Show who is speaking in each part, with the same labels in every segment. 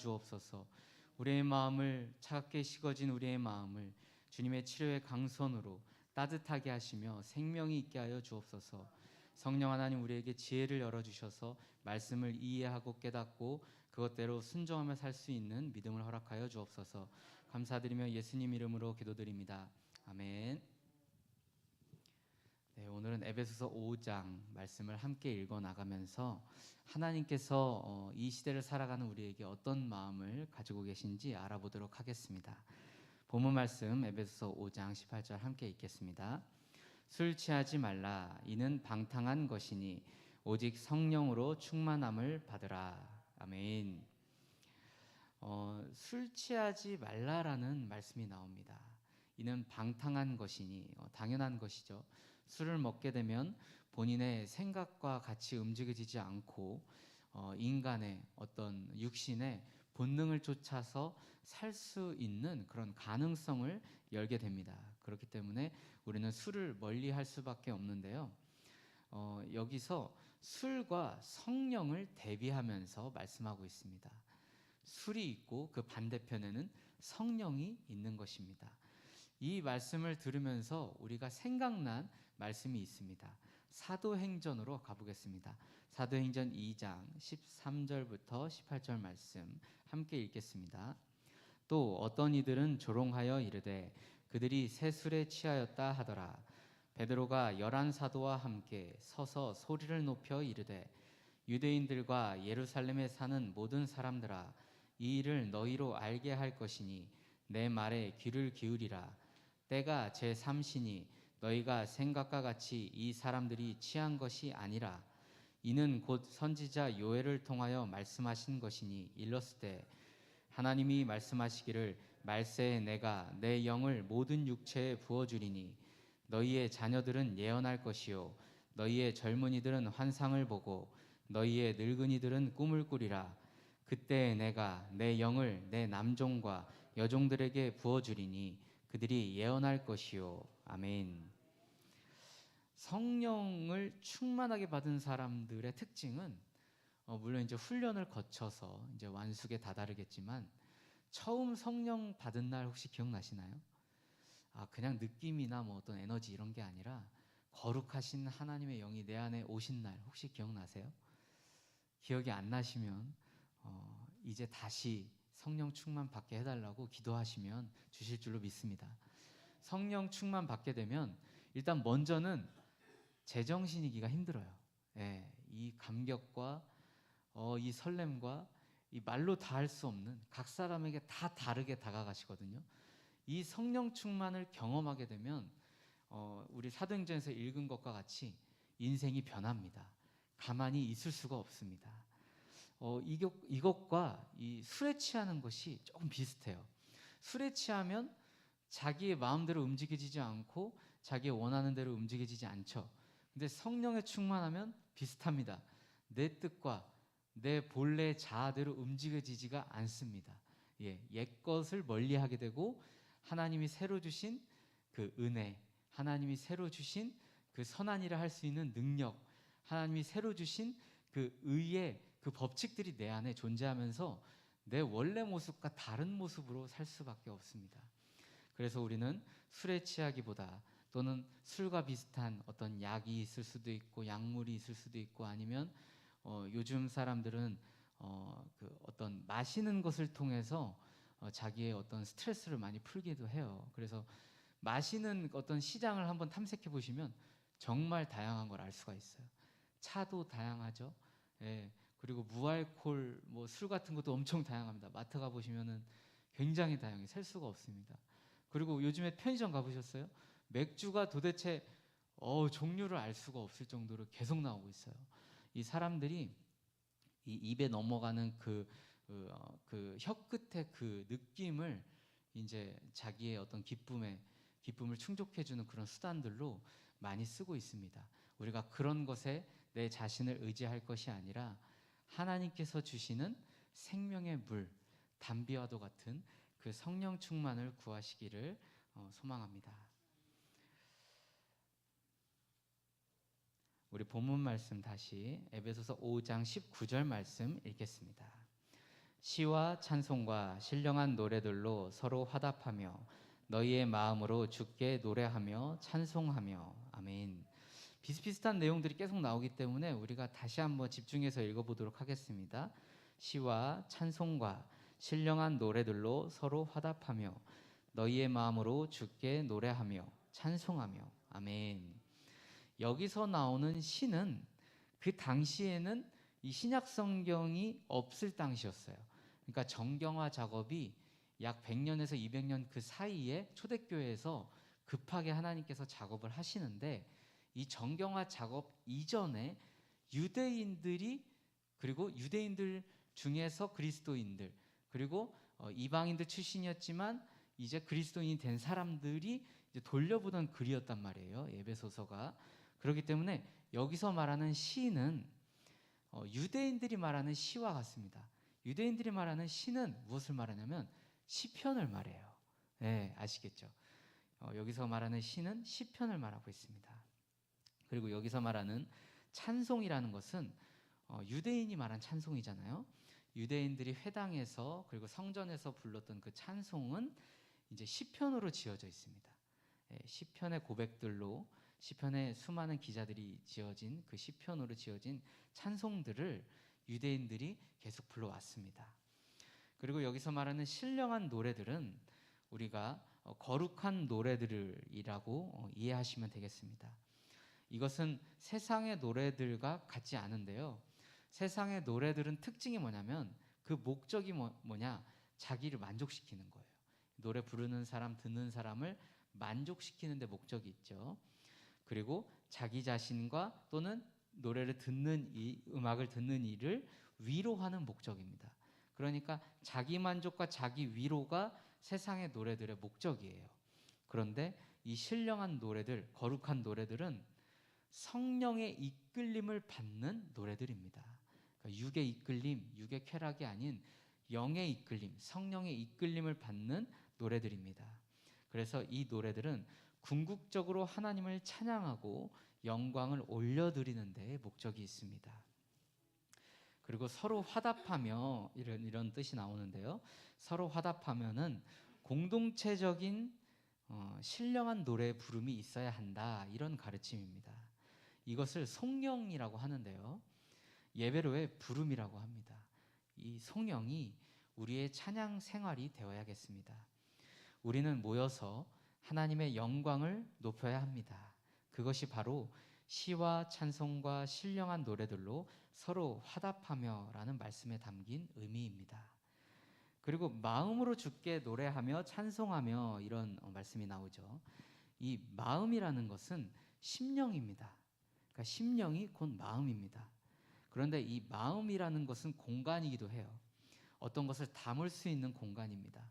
Speaker 1: 주옵소서. 우리의 마음을 차갑게 식어진 우리의 마음을 주님의 치료의 강선으로 따뜻하게 하시며 생명이 있게 하여 주옵소서. 성령 하나님 우리에게 지혜를 열어 주셔서 말씀을 이해하고 깨닫고 그것대로 순종하며 살 수 있는 믿음을 허락하여 주옵소서. 감사드리며 예수님 이름으로 기도드립니다. 아멘. 네, 오늘은 에베소서 5장 말씀을 함께 읽어 나가면서 하나님께서 어, 이 시대를 살아가는 우리에게 어떤 마음을 가지고 계신지 알아보도록 하겠습니다. 본문 말씀 에베소서 5장 18절 함께 읽겠습니다. 술 취하지 말라 이는 방탕한 것이니 오직 성령으로 충만함을 받으라. 아멘. 어, 술 취하지 말라라는 말씀이 나옵니다. 이는 방탕한 것이니 어, 당연한 것이죠. 술을 먹게 되면 본인의 생각과 같이 움직여지지 않고 어, 인간의 어떤 육신의 본능을 쫓아서 살 수 있는 그런 가능성을 열게 됩니다. 그렇기 때문에 우리는 술을 멀리 할 수밖에 없는데요. 어, 여기서 술과 성령을 대비하면서 말씀하고 있습니다. 술이 있고 그 반대편에는 성령이 있는 것입니다. 이 말씀을 들으면서 우리가 생각난 말씀이 있습니다. 사도행전으로 가보겠습니다. 사도행전 2장 13절부터 18절 말씀 함께 읽겠습니다. 또 어떤 이들은 조롱하여 이르되 그들이 새 술에 취하였다 하더라. 베드로가 열한 사도와 함께 서서 소리를 높여 이르되 유대인들과 예루살렘에 사는 모든 사람들아 이 일을 너희로 알게 할 것이니 내 말에 귀를 기울이라 때가 제 삼시니 너희가 생각과 같이 이 사람들이 취한 것이 아니라 이는 곧 선지자 요엘을 통하여 말씀하신 것이니 일렀을 때 하나님이 말씀하시기를 말세에 내가 내 영을 모든 육체에 부어 주리니 너희의 자녀들은 예언할 것이요 너희의 젊은이들은 환상을 보고 너희의 늙은이들은 꿈을 꾸리라 그때 내가 내 영을 내 남종과 여종들에게 부어 주리니 그들이 예언할 것이요 아멘. 성령을 충만하게 받은 사람들의 특징은 어, 물론 이제 훈련을 거쳐서 이제 완숙에 다다르겠지만 처음 성령 받은 날 혹시 기억나시나요? 아 그냥 느낌이나 뭐 어떤 에너지 이런 게 아니라 거룩하신 하나님의 영이 내 안에 오신 날 혹시 기억나세요? 기억이 안 나시면 어, 이제 다시 성령 충만 받게 해달라고 기도하시면 주실 줄로 믿습니다. 성령 충만 받게 되면 일단 먼저는 제정신이기가 힘들어요. 예, 이 감격과 어, 이 설렘과 이 말로 다 할 수 없는 각 사람에게 다 다르게 다가가시거든요. 이 성령 충만을 경험하게 되면 어, 우리 사도행전에서 읽은 것과 같이 인생이 변합니다. 가만히 있을 수가 없습니다. 어, 이것, 이것과 이 술에 취하는 것이 조금 비슷해요. 술에 취하면 자기의 마음대로 움직여지지 않고 자기의 원하는 대로 움직여지지 않죠. 근데 성령에 충만하면 비슷합니다. 내 뜻과 내 본래 자아대로 움직여지지가 않습니다. 예, 옛 것을 멀리하게 되고 하나님이 새로 주신 그 은혜, 하나님이 새로 주신 그 선한 일을 할수 있는 능력, 하나님이 새로 주신 그 의의 그 법칙들이 내 안에 존재하면서 내 원래 모습과 다른 모습으로 살 수밖에 없습니다. 그래서 우리는 술에 취하기보다 또는 술과 비슷한 어떤 약이 있을 수도 있고 약물이 있을 수도 있고 아니면 어, 요즘 사람들은 어, 그 어떤 마시는 것을 통해서 어, 자기의 어떤 스트레스를 많이 풀기도 해요. 그래서 마시는 어떤 시장을 한번 탐색해 보시면 정말 다양한 걸 알 수가 있어요. 차도 다양하죠. 예, 그리고 무알콜 뭐 술 같은 것도 엄청 다양합니다. 마트 가 보시면은 굉장히 다양해 셀 수가 없습니다. 그리고 요즘에 편의점 가보셨어요? 맥주가 도대체 어, 종류를 알 수가 없을 정도로 계속 나오고 있어요. 이 사람들이 이 입에 넘어가는 그, 그, 어, 그 혀끝의 그 느낌을 이제 자기의 어떤 기쁨에 기쁨을 충족해주는 그런 수단들로 많이 쓰고 있습니다. 우리가 그런 것에 내 자신을 의지할 것이 아니라 하나님께서 주시는 생명의 물, 담비와도 같은 그 성령 충만을 구하시기를 어, 소망합니다. 우리 본문 말씀 다시 에베소서 5장 19절 말씀 읽겠습니다. 시와 찬송과 신령한 노래들로 서로 화답하며 너희의 마음으로 주께 노래하며 찬송하며 아멘. 비슷비슷한 내용들이 계속 나오기 때문에 우리가 다시 한번 집중해서 읽어보도록 하겠습니다. 시와 찬송과 신령한 노래들로 서로 화답하며 너희의 마음으로 주께 노래하며 찬송하며 아멘. 여기서 나오는 시는 그 당시에는 이 신약 성경이 없을 당시였어요. 그러니까 정경화 작업이 약 100년에서 200년 그 사이에 초대교회에서 급하게 하나님께서 작업을 하시는데 이 정경화 작업 이전에 유대인들이 그리고 유대인들 중에서 그리스도인들 그리고 어, 이방인들 출신이었지만 이제 그리스도인이 된 사람들이 이제 돌려보던 글이었단 말이에요. 에베소서가 그렇기 때문에 여기서 말하는 시는 어, 유대인들이 말하는 시와 같습니다. 유대인들이 말하는 시는 무엇을 말하냐면 시편을 말해요. 네, 아시겠죠? 어, 여기서 말하는 시는 시편을 말하고 있습니다. 그리고 여기서 말하는 찬송이라는 것은 어, 유대인이 말한 찬송이잖아요. 유대인들이 회당에서 그리고 성전에서 불렀던 그 찬송은 이제 시편으로 지어져 있습니다. 예, 시편의 고백들로 시편의 수많은 기자들이 지어진 그 시편으로 지어진 찬송들을 유대인들이 계속 불러왔습니다. 그리고 여기서 말하는 신령한 노래들은 우리가 어, 거룩한 노래들이라고 어, 이해하시면 되겠습니다. 이것은 세상의 노래들과 같지 않은데요. 세상의 노래들은 특징이 뭐냐면 그 목적이 뭐, 냐 자기를 만족시키는 거예요. 노래 부르는 사람, 듣는 사람을 만족시키는 데 목적이 있죠. 그리고 자기 자신과 또는 노래를 듣는 이 음악을 듣는 이를 위로하는 목적입니다. 그러니까 자기 만족과 자기 위로가 세상의 노래들의 목적이에요. 그런데 이 신령한 노래들, 거룩한 노래들은 성령의 이끌림을 받는 노래들입니다. 그러니까 육의 이끌림, 육의 쾌락이 아닌 영의 이끌림, 성령의 이끌림을 받는 노래들입니다. 그래서 이 노래들은 궁극적으로 하나님을 찬양하고 영광을 올려드리는 데 목적이 있습니다. 그리고 서로 화답하며 이런 이런 뜻이 나오는데요. 서로 화답하면은 공동체적인 어, 신령한 노래 부름이 있어야 한다 이런 가르침입니다. 이것을 송영이라고 하는데요. 예배로의 부름이라고 합니다. 이 송영이 우리의 찬양 생활이 되어야겠습니다. 우리는 모여서 하나님의 영광을 높여야 합니다. 그것이 바로 시와 찬송과 신령한 노래들로 서로 화답하며라는 말씀에 담긴 의미입니다. 그리고 마음으로 주께 노래하며 찬송하며 이런 어, 말씀이 나오죠. 이 마음이라는 것은 심령입니다. 그러니까 심령이 곧 마음입니다. 그런데 이 마음이라는 것은 공간이기도 해요. 어떤 것을 담을 수 있는 공간입니다.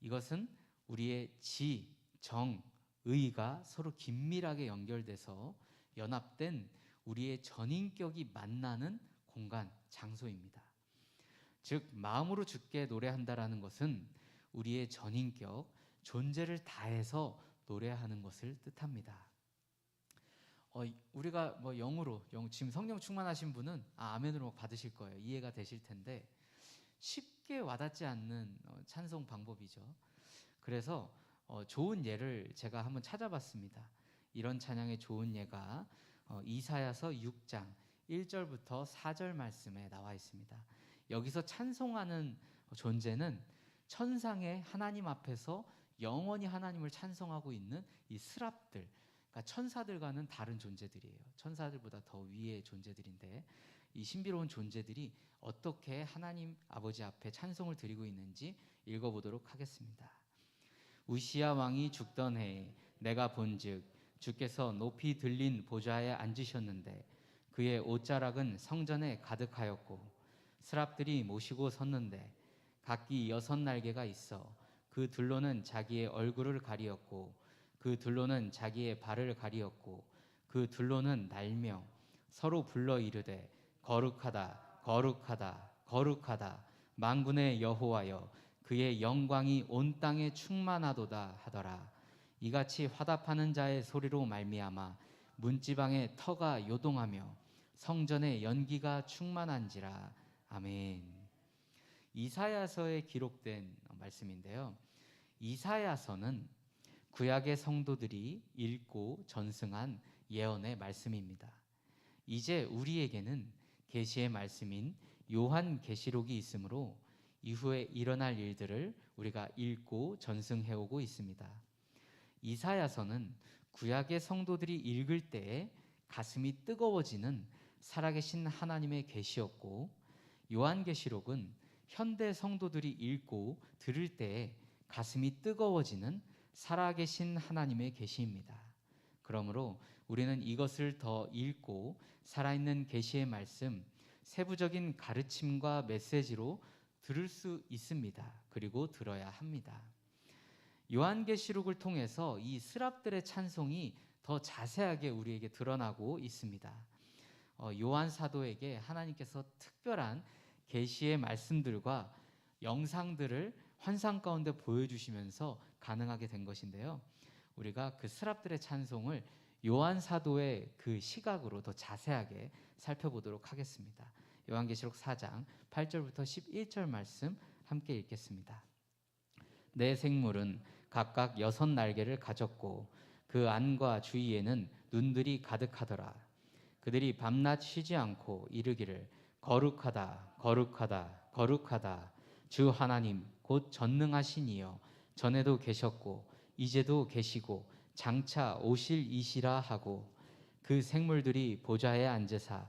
Speaker 1: 이것은 우리의 지, 정, 의가 서로 긴밀하게 연결돼서 연합된 우리의 전인격이 만나는 공간, 장소입니다. 즉 마음으로 주께 노래한다라는 것은 우리의 전인격, 존재를 다해서 노래하는 것을 뜻합니다. 어, 우리가 뭐 영으로 영, 지금 성령 충만하신 분은 아, 아멘으로 받으실 거예요. 이해가 되실 텐데 쉽게 와닿지 않는 어, 찬송 방법이죠. 그래서 어, 좋은 예를 제가 한번 찾아봤습니다. 이런 찬양의 좋은 예가 어, 이사야서 6장 1절부터 4절 말씀에 나와 있습니다. 여기서 찬송하는 존재는 천상의 하나님 앞에서 영원히 하나님을 찬송하고 있는 이 스랍들, 그러니까 천사들과는 다른 존재들이에요. 천사들보다 더 위의 존재들인데 이 신비로운 존재들이 어떻게 하나님 아버지 앞에 찬송을 드리고 있는지 읽어보도록 하겠습니다. 우시아 왕이 죽던 해에 내가 본즉 주께서 높이 들린 보좌에 앉으셨는데 그의 옷자락은 성전에 가득하였고 스랍들이 모시고 섰는데 각기 여섯 날개가 있어 그 둘로는 자기의 얼굴을 가리었고 그 둘로는 자기의 발을 가리었고 그 둘로는 날며 서로 불러 이르되 거룩하다 거룩하다 거룩하다. 만군의 여호와여 그의 영광이 온 땅에 충만하도다 하더라 이같이 화답하는 자의 소리로 말미암아 문지방의 터가 요동하며 성전의 연기가 충만한지라 아멘 이사야서에 기록된 말씀인데요. 이사야서는 구약의 성도들이 읽고 전승한 예언의 말씀입니다. 이제 우리에게는 계시의 말씀인 요한 계시록이 있으므로 이후에 일어날 일들을 우리가 읽고 전승해 오고 있습니다. 이사야서는 구약의 성도들이 읽을 때에 가슴이 뜨거워지는 살아계신 하나님의 계시였고 요한계시록은 현대 성도들이 읽고 들을 때에 가슴이 뜨거워지는 살아계신 하나님의 계시입니다. 그러므로 우리는 이것을 더 읽고 살아있는 계시의 말씀, 세부적인 가르침과 메시지로 들을 수 있습니다. 그리고 들어야 합니다. 요한계시록을 통해서 이 스랍들의 찬송이 더 자세하게 우리에게 드러나고 있습니다. 어, 요한 사도에게 하나님께서 특별한 계시의 말씀들과 영상들을 환상 가운데 보여주시면서 가능하게 된 것인데요. 우리가 그 스랍들의 찬송을 요한 사도의 그 시각으로 더 자세하게 살펴보도록 하겠습니다. 요한계시록 4장 8절부터 11절 말씀 함께 읽겠습니다. 내 생물은 각각 여섯 날개를 가졌고 그 안과 주위에는 눈들이 가득하더라. 그들이 밤낮 쉬지 않고 이르기를 거룩하다, 거룩하다, 거룩하다. 주 하나님 곧 전능하신 이여 전에도 계셨고 이제도 계시고 장차 오실 이시라 하고 그 생물들이 보좌에 앉으사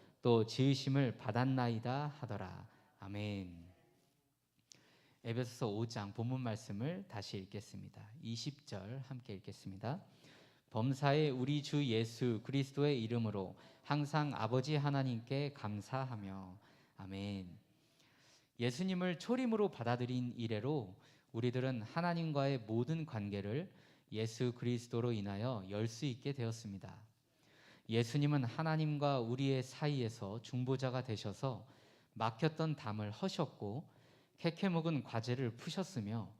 Speaker 1: 또 지으심을 받았나이다 하더라. 아멘. 에베소서 5장 본문 말씀을 다시 읽겠습니다. 20절 함께 읽겠습니다. 범사에 우리 주 예수 그리스도의 이름으로 항상 아버지 하나님께 감사하며 아멘. 예수님을 초림으로 받아들인 이래로 우리들은 하나님과의 모든 관계를 예수 그리스도로 인하여 열 수 있게 되었습니다. 예수님은 하나님과 우리의 사이에서 중보자가 되셔서 막혔던 담을 허셨고 캐캐 묵은 과제를 푸셨으며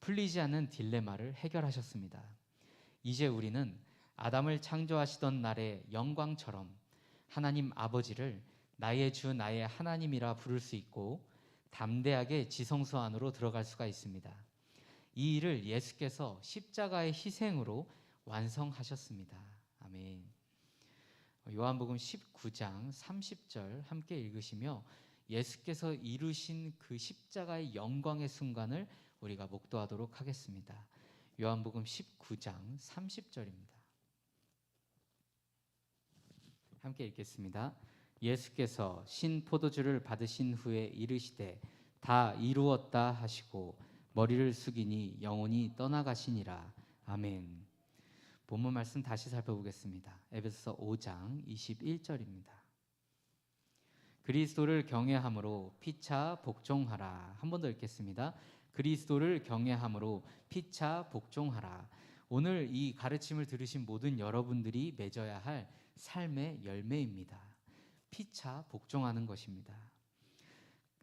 Speaker 1: 풀리지 않는 딜레마를 해결하셨습니다. 이제 우리는 아담을 창조하시던 날의 영광처럼 하나님 아버지를 나의 주 나의 하나님이라 부를 수 있고 담대하게 지성소 안으로 들어갈 수가 있습니다. 이 일을 예수께서 십자가의 희생으로 완성하셨습니다. 아멘. 요한복음 19장 30절 함께 읽으시며 예수께서 이루신 그 십자가의 영광의 순간을 우리가 목도하도록 하겠습니다. 요한복음 19장 30절입니다. 함께 읽겠습니다. 예수께서 신 포도주를 받으신 후에 이르시되 다 이루었다 하시고 머리를 숙이니 영혼이 떠나가시니라. 아멘. 본문 말씀 다시 살펴보겠습니다. 에베소서 5장 21절입니다. 그리스도를 경외함으로 피차 복종하라. 한 번 더 읽겠습니다. 그리스도를 경외함으로 피차 복종하라. 오늘 이 가르침을 들으신 모든 여러분들이 맺어야 할 삶의 열매입니다. 피차 복종하는 것입니다.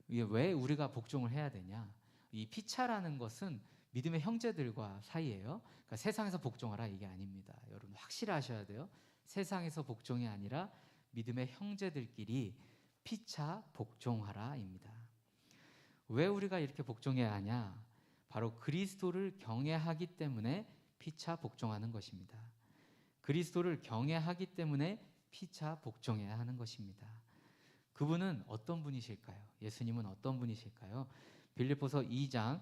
Speaker 1: 왜 우리가 복종을 해야 되냐? 이 피차라는 것은 믿음의 형제들과 사이에요. 그러니까 세상에서 복종하라 이게 아닙니다. 여러분 확실하셔야 돼요. 세상에서 복종이 아니라 믿음의 형제들끼리 피차 복종하라입니다. 왜 우리가 이렇게 복종해야 하냐? 바로 그리스도를 경외하기 때문에 피차 복종하는 것입니다. 그리스도를 경외하기 때문에 피차 복종해야 하는 것입니다. 그분은 어떤 분이실까요? 예수님은 어떤 분이실까요? 빌립보서 2장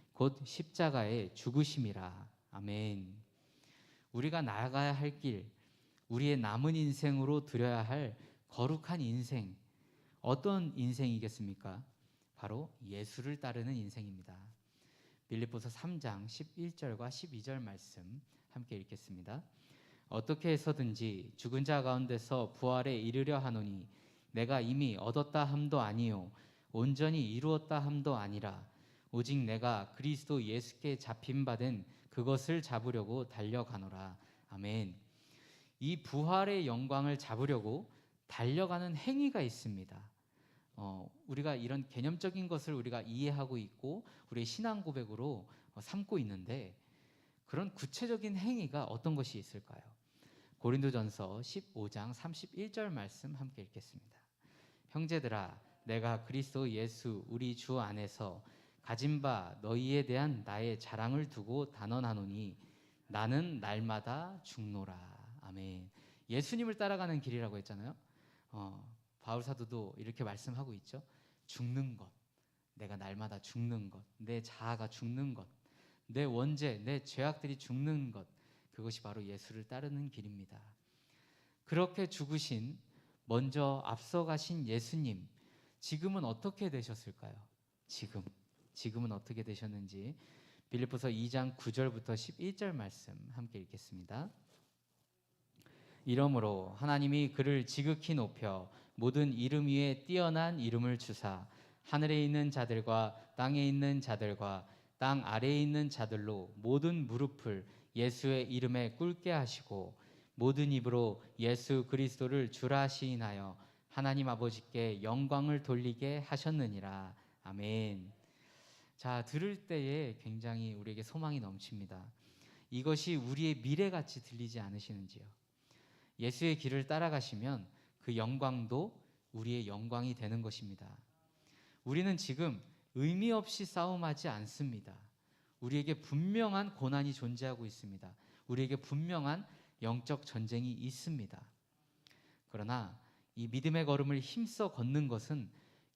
Speaker 1: 곧 십자가의 죽으심이라. 아멘. 우리가 나아가야 할 길, 우리의 남은 인생으로 드려야 할 거룩한 인생, 어떤 인생이겠습니까? 바로 예수를 따르는 인생입니다. 빌립보서 3장 11절과 12절 말씀 함께 읽겠습니다. 어떻게 해서든지 죽은 자 가운데서 부활에 이르려 하노니 내가 이미 얻었다 함도 아니요 온전히 이루었다 함도 아니라 오직 내가 그리스도 예수께 잡힌 바된 그것을 잡으려고 달려가노라. 아멘. 이 부활의 영광을 잡으려고 달려가는 행위가 있습니다. 어, 우리가 이런 개념적인 것을 우리가 이해하고 있고 우리의 신앙 고백으로 어, 삼고 있는데 그런 구체적인 행위가 어떤 것이 있을까요? 고린도전서 15장 31절 말씀 함께 읽겠습니다. 형제들아 내가 그리스도 예수 우리 주 안에서 가진 바 너희에 대한 나의 자랑을 두고 단언하노니 나는 날마다 죽노라. 아멘. 예수님을 따라가는 길이라고 했잖아요. 어, 바울 사도도 이렇게 말씀하고 있죠. 죽는 것, 내가 날마다 죽는 것, 내 자아가 죽는 것, 내 원죄, 내 죄악들이 죽는 것, 그것이 바로 예수를 따르는 길입니다. 그렇게 죽으신 먼저 앞서가신 예수님, 지금은 어떻게 되셨을까요? 지금, 지금은 어떻게 되셨는지 빌립보서 2장 9절부터 11절 말씀 함께 읽겠습니다. 이러므로 하나님이 그를 지극히 높여 모든 이름 위에 뛰어난 이름을 주사 하늘에 있는 자들과 땅에 있는 자들과 땅 아래에 있는 자들로 모든 무릎을 예수의 이름에 꿇게 하시고 모든 입으로 예수 그리스도를 주라 시인하여 하나님 아버지께 영광을 돌리게 하셨느니라. 아멘. 자, 들을 때에 굉장히 우리에게 소망이 넘칩니다. 이것이 우리의 미래같이 들리지 않으시는지요? 예수의 길을 따라가시면 그 영광도 우리의 영광이 되는 것입니다. 우리는 지금 의미 없이 싸움하지 않습니다. 우리에게 분명한 고난이 존재하고 있습니다. 우리에게 분명한 영적 전쟁이 있습니다. 그러나 이 믿음의 걸음을 힘써 걷는 것은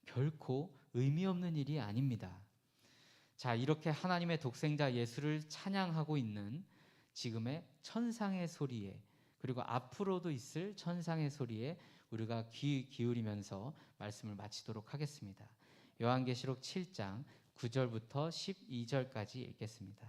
Speaker 1: 결코 의미 없는 일이 아닙니다. 자, 이렇게 하나님의 독생자 예수를 찬양하고 있는 지금의 천상의 소리에 그리고 앞으로도 있을 천상의 소리에 우리가 귀 기울이면서 말씀을 마치도록 하겠습니다. 요한계시록 7장 9절부터 12절까지 읽겠습니다.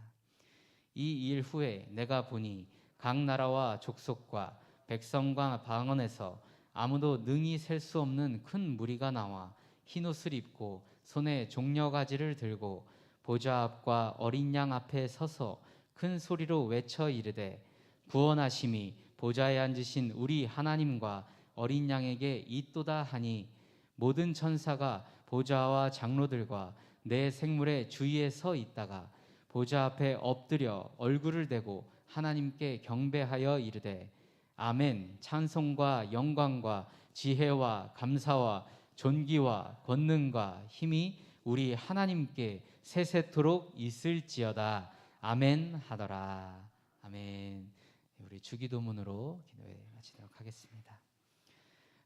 Speaker 1: 이 일 후에 내가 보니 각 나라와 족속과 백성과 방언에서 아무도 능히 셀 수 없는 큰 무리가 나와 흰 옷을 입고 손에 종려 가지를 들고 보좌 앞과 어린 양 앞에 서서 큰 소리로 외쳐 이르되 구원하심이 보좌에 앉으신 우리 하나님과 어린 양에게 있도다 하니 모든 천사가 보좌와 장로들과 내 생물의 주위에 서 있다가 보좌 앞에 엎드려 얼굴을 대고 하나님께 경배하여 이르되 아멘. 찬송과 영광과 지혜와 감사와 존귀와 권능과 힘이 우리 하나님께 세세토록 있을지어다. 아멘 하더라. 아멘. 우리 주기도문으로 기도해 마치도록 하겠습니다.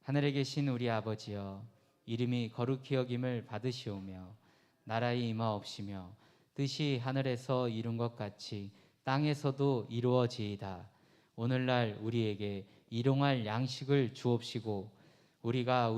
Speaker 1: 하늘에 계신 우리 아버지여 이름이 거룩히 여김을 받으시오며 나라의 임하옵시며 뜻이 하늘에서 이룬 것 같이 땅에서도 이루어지이다. 오늘날 우리에게 일용할 양식을 주옵시고 우리가